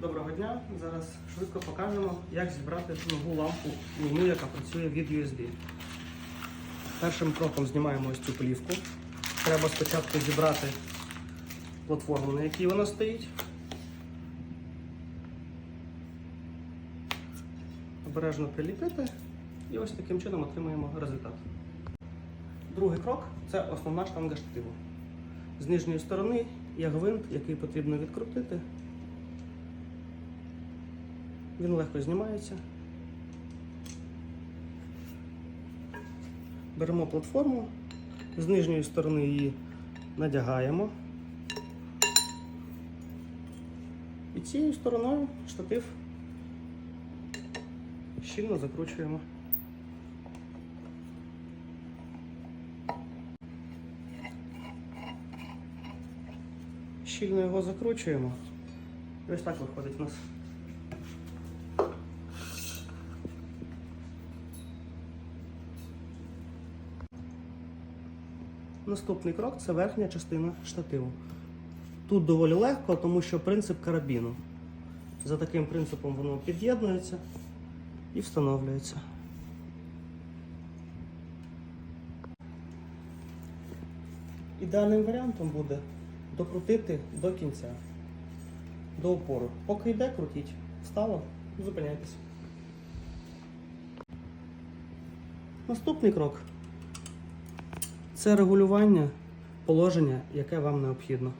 Доброго дня! Зараз швидко покажемо, як зібрати нову лампу луну, яка працює від USB. Першим кроком знімаємо ось цю плівку. Треба спочатку зібрати платформу, на якій вона стоїть. Обережно приліпити і ось таким чином отримаємо результат. Другий крок це основна штанга штативу. З нижньої сторони є гвинт, який потрібно відкрутити. Він легко знімається. Беремо платформу, з нижньої сторони її надягаємо. І цією стороною штатив щільно закручуємо. Щільно його закручуємо. І ось так виходить у нас. Наступний крок це верхня частина штативу. Тут доволі легко, тому що принцип карабіну. За таким принципом воно під'єднується і встановлюється. Ідеальним варіантом буде докрутити до кінця, до опору. Поки йде, крутіть. Встало, зупиняйтесь. Наступний крок це регулювання положення, яке вам необхідно.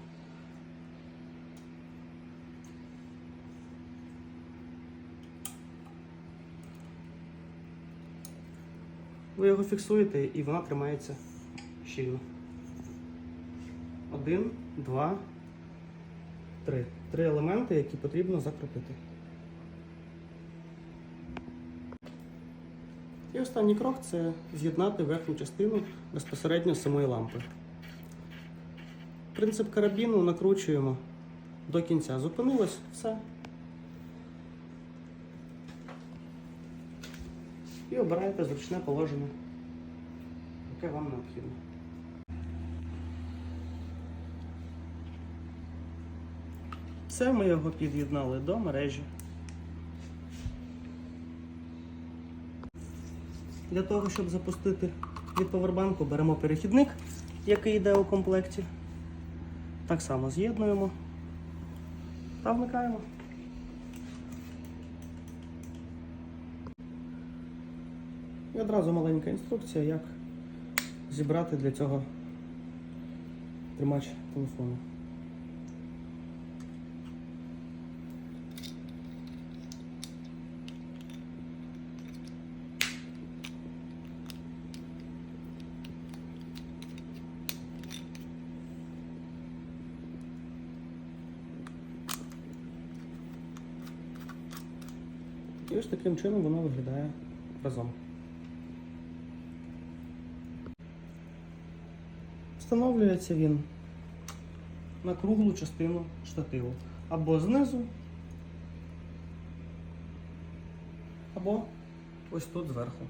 Ви його фіксуєте і вона тримається щільно. Один, два, три. Три елементи, які потрібно закрутити. І останній крок це з'єднати верхню частину безпосередньо самої лампи. Принцип карабіну накручуємо до кінця. Зупинилось, все. І обираєте зручне положення, яке вам необхідно. Все, ми його під'єднали до мережі. Для того, щоб запустити від повербанку, беремо перехідник, який йде у комплекті. Так само з'єднуємо та вмикаємо. І одразу маленька інструкція, як зібрати для цього тримач телефону. І ось таким чином воно виглядає разом. Встановлюється він на круглу частину штативу. Або знизу, або ось тут зверху.